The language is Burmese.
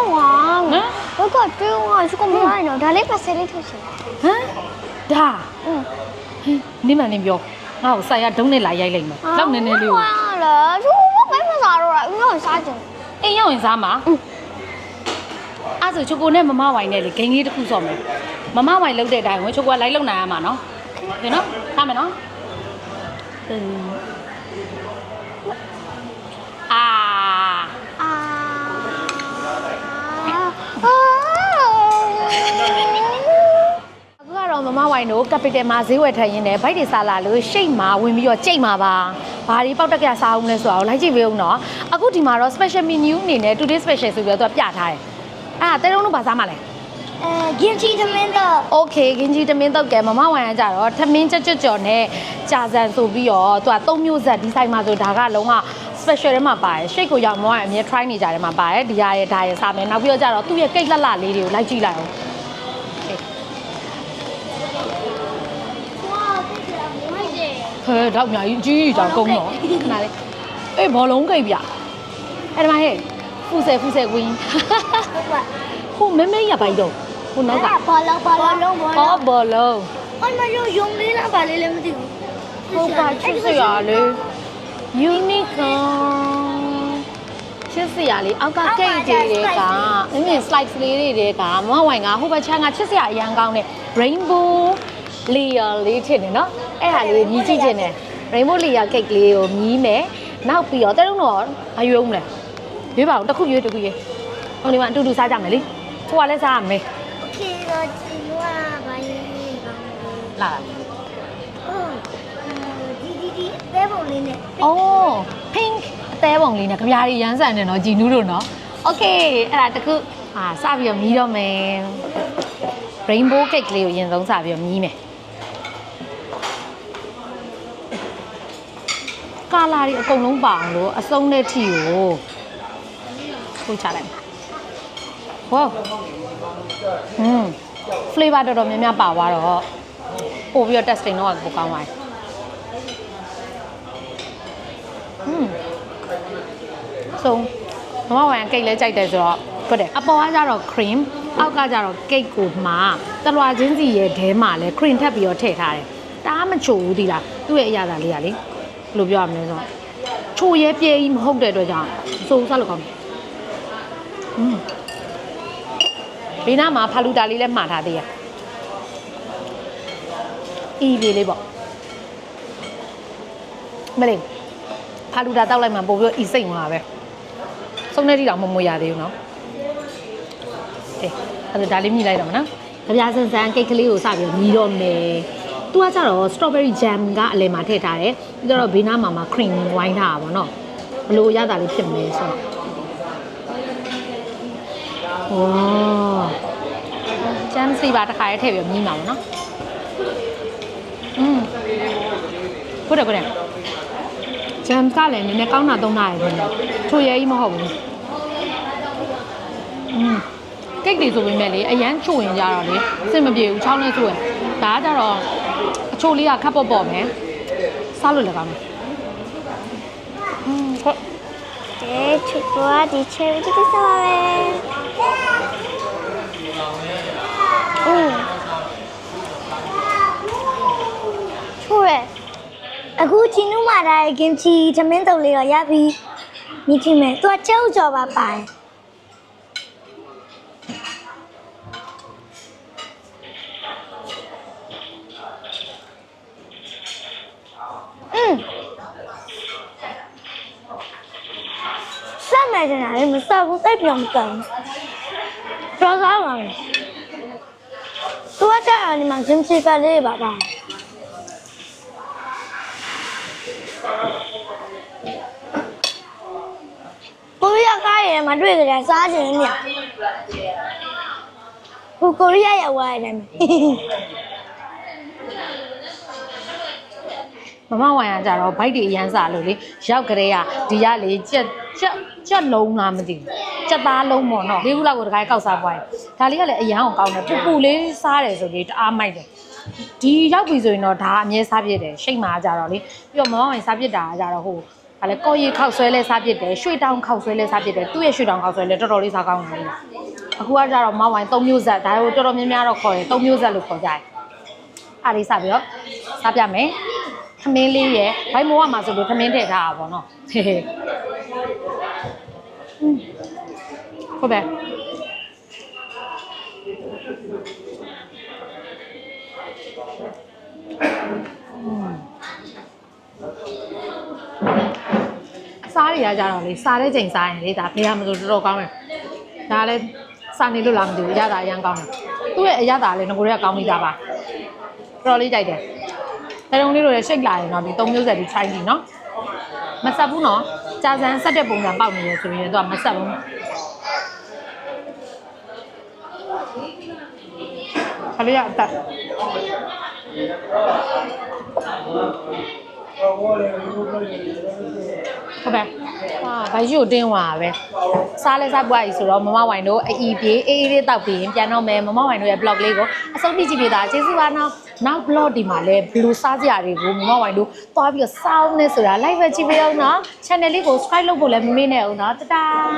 တော့ကွာဟမ်ဘက်ကတွင်းကွာစကမရနော်ဒါလေးပါဆယ်လေးထုတ်ချင်ဟမ်ဒါဟင်းနိမန်နေပြောငါ့ကိုဆိုင်ရဒုံးနဲ့လာရိုက်လိုက်မယ်လောက်နေနေလေးကိုလာသူဘယ်မှာစားတော့လဲဦးရောက်စားချင်အင်းရောက်ရင်စားမှာအဲ့ဆိုချိုကိုနဲ့မမဝိုင်နဲ့လေဂိမ်းလေးတစ်ခုဆော့မယ်မမဝိုင်လောက်တဲ့အတိုင်းဝင်ချိုကိုကလိုက်လုံနိုင်ရမှာနော်ဒီနော်ထားမယ်နော်အာ အောင်မမဝိုင်တို့ capital မှာဈေးဝယ်ထည့်ရင်းနဲ့ဘိုက်တွေစားလာလို့ရှိတ်မှာဝင်ပြီးတော့ကြိတ်မှာပါဘာတွေပောက်တက်ကြစားအောင်လဲဆိုတော့လိုက်ကြည့်ပေးအောင်နော်အခုဒီမှာတော့ special menu အနေနဲ့ today special ဆိုပြီးတော့သူကပြထားတယ်အဲ့ဒါတဲတုံးတို့ဘာစားမှာလဲအဲဂင်ဂျီသမင်းတော့ okay ဂင်ဂျီသမင်းတော့ကဲမမဝိုင်ကကြတော့သမင်းကြွကြွကြော်နဲ့ကြာစံဆိုပြီးတော့သူကသုံးမျိုးဆက်ဒီဆိုင်မှာဆိုဒါကလုံးဝ special ထဲမှာပါတယ်ရှိတ်ကိုရောက်မဝိုင်အမြဲ try နေကြတယ်မှာပါတယ်ဒီရရဲ့ဒါရရဲ့စားမယ်နောက်ပြီးတော့ကြတော့သူ့ရဲ့ကိတ်လှလှလေးတွေကိုလိုက်ကြည့်လိုက်အောင် ဟဲတော့အများကြီးကြီးကြောင်ကုန်းတော့နားလေအေးဘောလုံးကိတ်ပြအဲ့ဒါမှဟဲ့ဖူဆယ်ဖူဆယ်ကွင်းဟိုမဲမဲရပါ E တော့ဟိုနောက်ကဘောလုံးဘောလုံးဘောအော်လုံးဘောလုံးအမယုံယုံလေးလားပါလေးလည်းမသိဘူးဟုတ်ပါချစ်စရာလေ unicorn ချစ်စရာလေးအောက်ကကိတ်ကြီးတွေကမင်းမင်း slides လေးတွေကမမဝိုင်ကဟိုဘက်ချမ်းကချစ်စရာအရန်ကောင်းတဲ့ rainbow layer လေးထင်တယ်နော် အဲ့ဟာလေးမြည်ကြည့်ခြင်းတယ် rainbow layer cake လေးကိုမြည်မယ်နောက်ပြီးတော့တဲလုံးတော့အရွေးဦးမလဲရွေးပါအောင်တစ်ခုရွေးတစ်ခုရွေးဟိုဒီမှာအတူတူစားကြမယ်လေဟိုကလည်းစားရမယ်ခေတော့ချီဝါဘာလေးကောင်းလာဟုတ်ဒီဒီဒီဘဲပုံလေးနဲ့အိုး pink အသေးပုံလေးနဲ့ကြပြားကြီးရမ်းဆန်တယ်နော်ကြည်နူးတို့နော် okay အဲ့ဒါတစ်ခုအာစပြီးတော့မြည်တော့မယ် rainbow cake လေးကိုအရင်ဆုံးစပြီးတော့မြည်မယ် ကာလာတွေအကုန်လုံးပါအောင်လို့အစုံနဲ့ထီကိုထိုးချလိုက်မယ်ဟောอืม flavor တော်တော်များများပါသွားတော့ပို့ပြီးတော့ testing တော့ပိုကောင်းသွားတယ်อืมဆုံးမမဝိုင်ကိတ်လဲကြိုက်တယ်ဆိုတော့ဟုတ်တယ်အပေါ်ကကြတော့ cream အောက်ကကြတော့ cake ကိုမှတလွာချင်းစီရဲ့ထဲမှာလဲ cream ထပ်ပြီးတော့ထည့်ထားတယ်ဒါမှမချိုဘူးဒီလားသူ့ရဲ့အရာသာလေးကလေဘယ် လိုပြောရမလဲဆိုတော့ချိုရဲပြဲကြီးမဟုတ်တဲ့အတွက်ကြောင့်စိုးစားလို့ကောင်းတယ်อืมဒီနားမှာဖာလူတာလေးလည်းမှားထားသေးရအီလေးလေးပေါ့မလေးဖာလူတာတောက်လိုက်မှပို့ပြီးတော့အီစိတ်ဝင်လာပဲစုံနေတိတောင်မမွေရသေးဘူးနော်ကဲအဲ့ဒါဒါလေးမြည်လိုက်တော့မနော်ကြပြားစန်စန်ကိတ်ကလေးကိုစပြီးမြည်တော့မယ် သူကကြတော့ strawberry jam ကအလယ်မှာထည့်ထားတယ်ပြီးတော့ဘေးနားမှာမှာ cream ဝိုင်းထားတာပေါ့နော်ဘလို့ရတာလေးဖြစ်မယ်ဆိုတော့ဝါဂျမ်စီပါတစ်ခါရေးထည့်ပြီးမြည်မှာပေါ့နော်อืมဟုတ်တယ်ဟုတ်တယ်ဂျမ်ကလည်းနည်းနည်းကောင်းတာသုံးတာရယ်ခင်ဗျချိုရဲကြီးမဟုတ်ဘူးอืม ကိတ်တွေဆိုပေမဲ့လေအရန်ချိုရင်ကြတော့လေစင်မပြေဘူးချောင်းနဲ့ချိုရင်ဒါကကြတော့အ ချိုလေးကခပ်ပေါ့ပေါ့မယ်စားလို့လည်းကောင်းတယ်อืมဟုတ်တယ်ချစ်ပွားဒီချယ်ရီတိစားပါမယ်အိုးချိုးရအခုချီနူးမာတာရဲ့ဂင်ချီသမင်းတုပ်လေးတော့ရပြီမြင်ခင်မယ်သူကကြောက်ကြော်ပါပါတယ် စက်မယ်တင်တာလေမစက်ဘူးတိတ်ပြောင်းမကန်ကြောစားပါမယ်သူကကြာအောင်ဒီမှာဂျင်းချီကလေးပါပါကိုရီးယားကားရဲမှာတွေ့ကြတယ်စားခြင်းနဲ့ကိုကိုရီးယားရောက်သွားတယ်မယ် မမဝိုင်ကကြတော့ဘိုက်တွေအရန်စားလို့လေရောက်ကြတဲ့ကဒီကလေကြက်ကြက်ကြက်လုံးလားမသိဘူးကြက်သားလုံးပေါ့နော်လေးခုလောက်ကိုတခါကောက်စားပွားရင်ဒါလေးကလည်းအရန်အောင်ကောင်းတယ်ပူပူလေးစားတယ်ဆိုလေတအားမိုက်တယ်ဒီရောက်ပြီဆိုရင်တော့ဒါအမြဲစားပြစ်တယ်ရှိတ်မှာကြတော့လေပြီးတော့မမဝိုင်စားပြစ်တာကကြတော့ဟိုကလည်းကော်ရီခောက်ဆွဲလဲစားပြစ်တယ်ရွှေတောင်ခောက်ဆွဲလဲစားပြစ်တယ်သူ့ရဲ့ရွှေတောင်ခောက်ဆွဲလဲတော်တော်လေးစားကောင်းတယ်အခုကကြတော့မဝိုင်၃မျိုးဆက်ဒါကိုတော်တော်များများတော့ခေါ်တယ်၃မျိုးဆက်လို့ခေါ်ကြတယ်အားလေးစပြီးတော့စားပြမယ် ခမင်းလေးရယ်ဘိုက်မိုးကမှာဆိုလို့ခမင်းထည့်ထားတာပေါ့နော်ဟေးဟုတ်ပဲအစားတွေရကြတော့လေစားတဲ့ချိန်စားရင်လေဒါဖေးရမလို့တော်တော်ကောင်းတယ်ဒါလည်းစားနေလို့လားမသိဘူးရတာအရန်ကောင်းတယ်သူ့ရဲ့အရသာလည်းငကိုရဲကောင်းမိတာပါတော်တော်လေးကြိုက်တယ် အဲတုံးလေးတို့လည်းရှိတ်လာရင်တော့ဒီ၃မျိုးဆက်ဒီချိုင်းပြီနော်မဆက်ဘူးနော်ကြာစံဆက်တဲ့ပုံစံပေါက်နေရဆိုရင်တော့မဆက်ဘူးခလေးရအတက် ဟုတ်ပဲဟာဘိုင်ရှိကိုတင်းသွားတာပဲစားလဲစားပွားကြီးဆိုတော့မမဝိုင်တို့အီပြေးအေးအေးလေးတောက်ပြီးရင်ပြန်တော့မယ်မမဝိုင်တို့ရဲ့ blog လေးကိုအဆုံးထိကြည့်ပြတာကျေးဇူးပါနော်နောက် blog ဒီမှာလဲဘလူးစားစရာတွေကိုမမဝိုင်တို့သွားပြီးတော့စောင်းနေဆိုတာ live ပဲကြည့်ပြအောင်နော် channel လေးကို subscribe လုပ်ဖို့လည်းမမေ့နဲ့အောင်နော်တတား